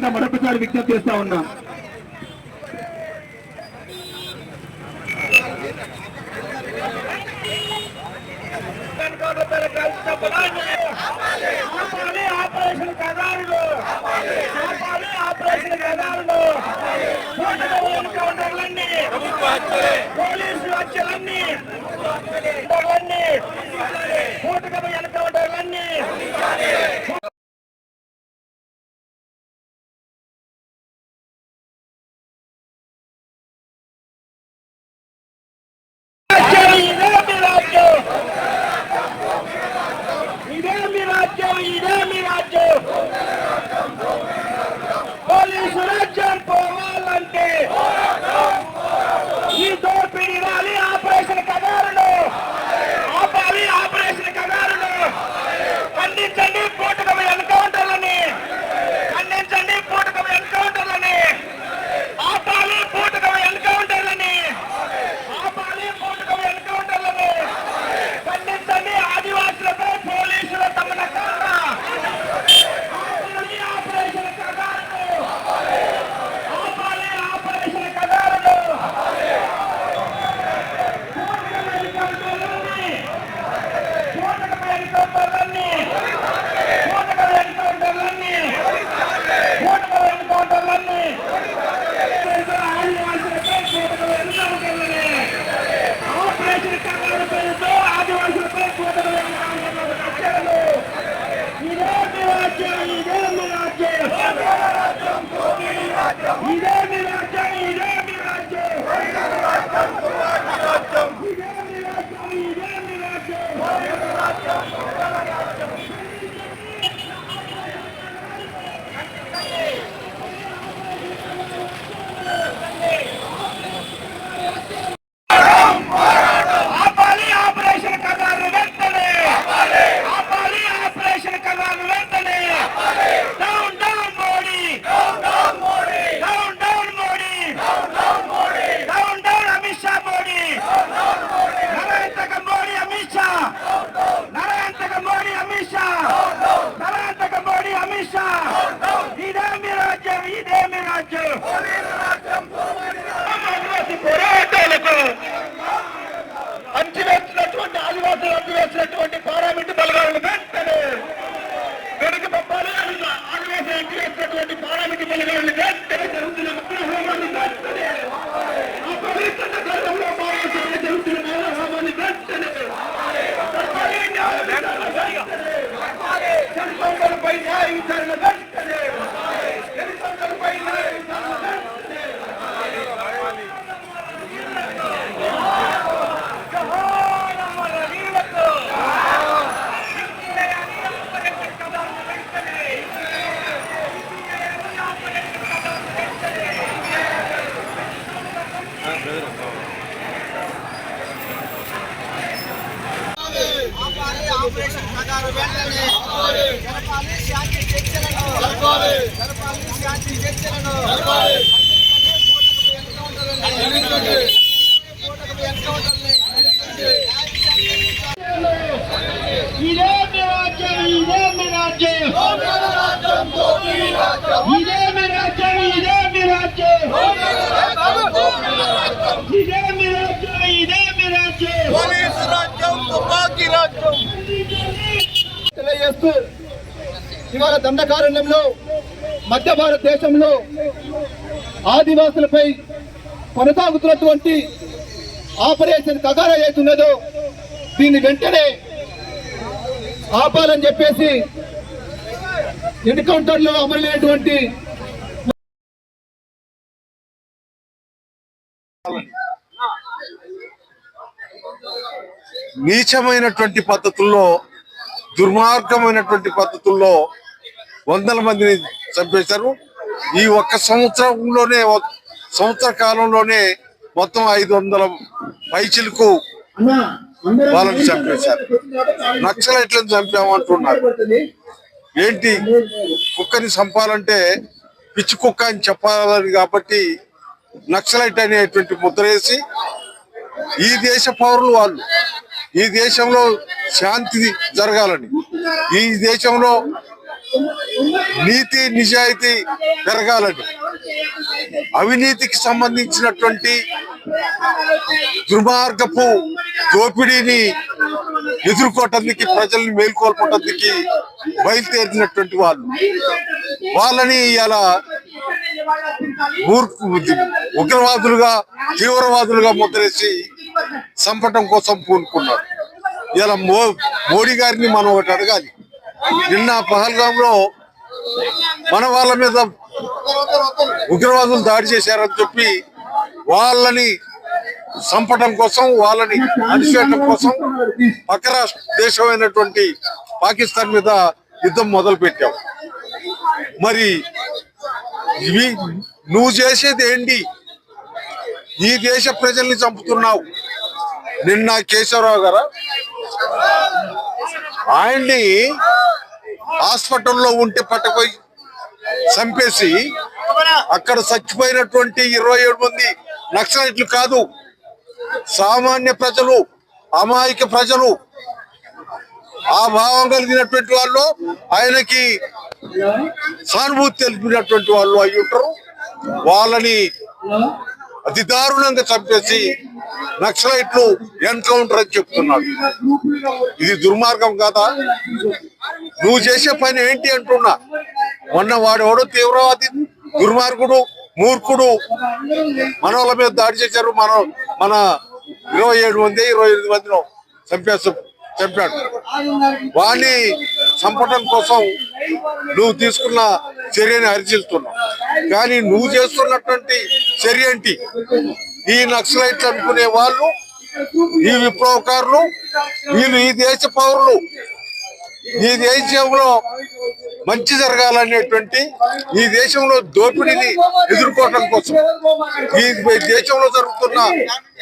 చేయవలసిందిగా మరొకసారి విజ్ఞప్తి చేస్తా ఉన్నా. ఆపరేషన్ ఆపరేషన్ আমি ఆపరేషన్ ప్రకారం వెంటనే శాంతి చర్చలను ఇదే రాజ్యం ఇదే రాజ్యం. ఇదే రాజ్యం ఇదే రాజ్యం. ఇదే రాజ్యం ఇదే ఇవాళ దండకారణ్యంలో మధ్య భారతదేశంలో ఆదివాసులపై కొనసాగుతున్నటువంటి ఆపరేషన్ కగార చేస్తున్నదో దీన్ని వెంటనే ఆపాలని చెప్పేసి ఎన్కౌంటర్లో అమరులైనటువంటి నీచమైనటువంటి పద్ధతుల్లో దుర్మార్గమైనటువంటి పద్ధతుల్లో వందల మందిని చంపేశారు. ఈ ఒక్క సంవత్సరంలోనే సంవత్సర కాలంలోనే మొత్తం ఐదు వందల పైచిలకు వాళ్ళని చంపేశారు. నక్సలైట్లను చంపామంటున్నారు ఏంటి? కుక్కని చంపాలంటే పిచ్చి కుక్క అని చెప్పాలని కాబట్టి నక్సలైట్ అనేటువంటి ముద్రేసి ఈ దేశ పౌరులు వాళ్ళు ఈ దేశంలో శాంతి జరగాలని ఈ దేశంలో నీతి నిజాయితీ పెరగాలని అవినీతికి సంబంధించినటువంటి దుర్మార్గపు దోపిడీని ఎదుర్కోవటానికి ప్రజల్ని మేల్కొల్పటానికి బయలుదేరినటువంటి వాళ్ళు. వాళ్ళని ఇలా ఉగ్రవాదులుగా తీవ్రవాదులుగా ముద్రేసి చంపటం కోసం పూనుకున్నారు. ఇలా మో మోడీ గారిని మనం ఒకటి అడగాలి. నిన్న పహల్గాంలో మన వాళ్ళ మీద ఉగ్రవాదులు దాడి చేశారని చెప్పి వాళ్ళని చంపడం కోసం వాళ్ళని అణిచేయడం కోసం పక్క రాష్ట్ర దేశమైనటువంటి పాకిస్తాన్ మీద యుద్ధం మొదలు పెట్టావు మరి ఇవి నువ్వు చేసేది ఏంటి? ఈ దేశ ప్రజల్ని చంపుతున్నావు. నిన్న కేశవరావు గారా? ఆయన్ని హాస్పిటల్లో ఉంటే పట్టుకుపోయి చంపేసి అక్కడ చచ్చిపోయినటువంటి ఇరవై ఏడు మంది నక్సలైట్లు కాదు. సామాన్య ప్రజలు అమాయక ప్రజలు ఆ భావం కలిగినటువంటి వాళ్ళు ఆయనకి సానుభూతి తెలిపినటువంటి వాళ్ళు అయి ఉంటారు. వాళ్ళని అతి దారుణంగా చంపేసి నక్సలైట్లు ఎన్కౌంటర్ అని చెప్తున్నాడు ఇది దుర్మార్గం కాదా? నువ్వు చేసే పని ఏంటి అంటున్నా? మొన్న వాడెవడో తీవ్రవాది దుర్మార్గుడు మూర్ఖుడు. మనోళ్ళ మీద దాడి చేశారు. మన మన ఇరవై ఏడు మంది ఇరవై ఎనిమిది మందిలో చంపేస్తూ చంపాడు. వాణ్ణి చంపడం కోసం నువ్వు తీసుకున్న చర్యని హర్జిస్తున్నావు కానీ నువ్వు చేస్తున్నటువంటి చర్య ఏంటి? ఈ నక్సలైట్లు అనుకునే వాళ్ళు ఈ విప్లవకారులు వీళ్ళు ఈ దేశ పౌరులు ఈ దేశంలో మంచి జరగాలనేటువంటి ఈ దేశంలో దోపిడీని ఎదుర్కోవటం కోసం ఈ దేశంలో జరుగుతున్న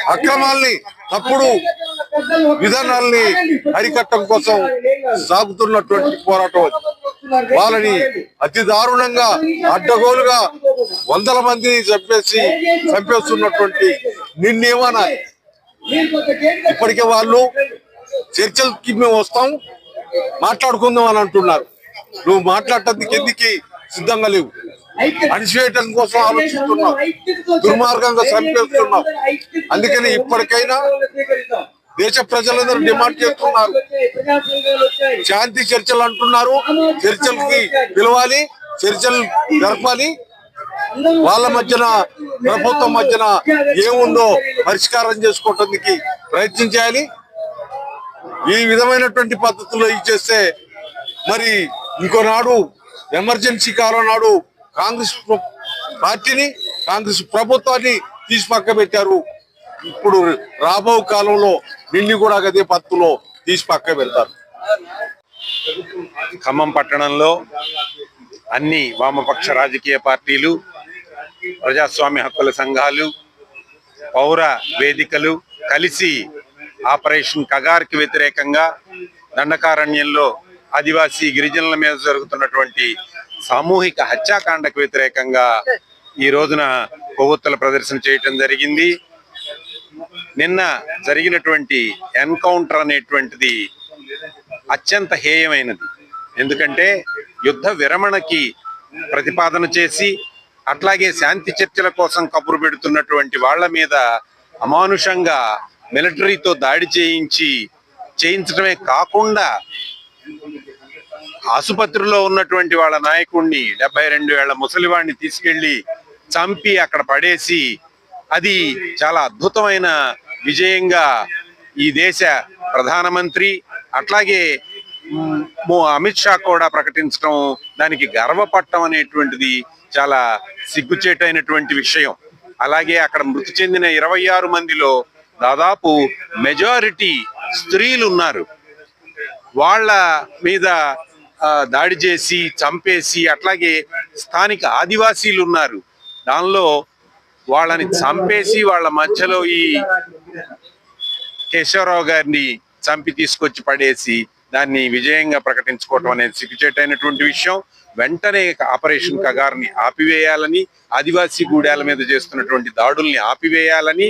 అక్రమాల్ని తప్పుడు విధానాల్ని అరికట్టడం కోసం సాగుతున్నటువంటి పోరాటం వాళ్ళని అతి దారుణంగా అడ్డగోలుగా వందల మందిని చంపేసి చంపేస్తున్నటువంటి నిన్నేమనాలి ఇప్పటికే వాళ్ళు చర్చలకి మేము వస్తాం మాట్లాడుకుందాం అని అంటున్నారు. నువ్వు మాట్లాడటానికి ఎందుకు సిద్ధంగా లేవు? అణిచివేయటం కోసం ఆలోచిస్తున్నావు. దుర్మార్గంగా చంపేస్తున్నావు. అందుకని ఇప్పటికైనా దేశ ప్రజలందరూ డిమాండ్ చేస్తున్నారు. శాంతి చర్చలు అంటున్నారు. చర్చలకి పిలవాలి చర్చలు జరపాలి. వాళ్ళ మధ్యన ప్రభుత్వం మధ్యన ఏముందో పరిష్కారం చేసుకోవటానికి ప్రయత్నం చేయాలి. ఈ విధమైనటువంటి పద్ధతుల్లో ఇచ్చేస్తే మరి ఇంకో నాడు ఎమర్జెన్సీ కాలం నాడు కాంగ్రెస్ పార్టీని కాంగ్రెస్ ప్రభుత్వాన్ని తీసి పక్క పెట్టారు ఇప్పుడు రాబో కాలంలో నిన్ను కూడా అదే పత్తులో తీసి పక్క పెడతారు. ఖమ్మం పట్టణంలో అన్ని వామపక్ష రాజకీయ పార్టీలు ప్రజాస్వామ్య హక్కుల సంఘాలు పౌర వేదికలు కలిసి ఆపరేషన్ కగార్కి వ్యతిరేకంగా దండకారణ్యంలో ఆదివాసీ గిరిజనుల మీద జరుగుతున్నటువంటి సామూహిక హత్యాకాండకు వ్యతిరేకంగా ఈ రోజున కొవ్వొత్తుల ప్రదర్శన చేయటం జరిగింది. నిన్న జరిగినటువంటి ఎన్కౌంటర్ అనేటువంటిది అత్యంత హేయమైనది. ఎందుకంటే యుద్ధ విరమణకి ప్రతిపాదన చేసి అట్లాగే శాంతి చర్చల కోసం కబురు పెడుతున్నటువంటి వాళ్ళ మీద అమానుషంగా మిలిటరీతో దాడి చేయించి చేయించడమే కాకుండా ఆసుపత్రిలో ఉన్నటువంటి వాళ్ళ నాయకుడిని డెబ్బై రెండు ఏళ్ళ ముసలివాడిని తీసుకెళ్ళి చంపి అక్కడ పడేసి అది చాలా అద్భుతమైన విజయంగా ఈ దేశ ప్రధానమంత్రి అట్లాగే అమిత్ షా కూడా ప్రకటించడం దానికి గర్వపడటం అనేటువంటిది చాలా సిగ్గుచేటైనటువంటి విషయం. అలాగే అక్కడ మృతి చెందిన ఇరవై ఆరు మందిలో దాదాపు మెజారిటీ స్త్రీలు ఉన్నారు వాళ్ళ మీద దాడి చేసి చంపేసి అట్లాగే స్థానిక ఆదివాసీలు ఉన్నారు దానిలో వాళ్ళని చంపేసి వాళ్ళ మధ్యలో ఈ కేశవరావు గారిని చంపి తీసుకొచ్చి పడేసి దాన్ని విజయంగా ప్రకటించుకోవటం అనేది సిగ్గుచేటైనటువంటి విషయం. వెంటనే ఆపరేషన్ కగార్ని ఆపివేయాలని ఆదివాసీ గూడాల మీద చేస్తున్నటువంటి దాడుల్ని ఆపివేయాలని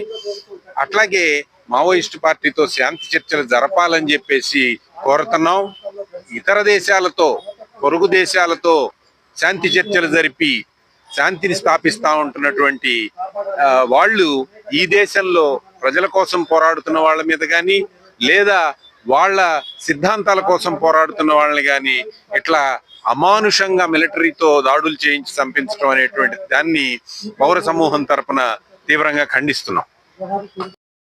అట్లాగే మావోయిస్టు పార్టీతో శాంతి చర్చలు జరపాలని చెప్పేసి కోరుతున్నాం. ఇతర దేశాలతో పొరుగు దేశాలతో శాంతి చర్చలు జరిపి శాంతిని స్థాపిస్తా ఉంటున్నటువంటి వాళ్ళు ఈ దేశంలో ప్రజల కోసం పోరాడుతున్న వాళ్ళ మీద కానీ లేదా వాళ్ళ సిద్ధాంతాల కోసం పోరాడుతున్న వాళ్ళని కానీ ఇట్లా అమానుషంగా మిలిటరీతో దాడులు చేయించి చంపించడం అనేటువంటి దాన్ని పౌర సమూహం తరపున తీవ్రంగా ఖండిస్తున్నాం.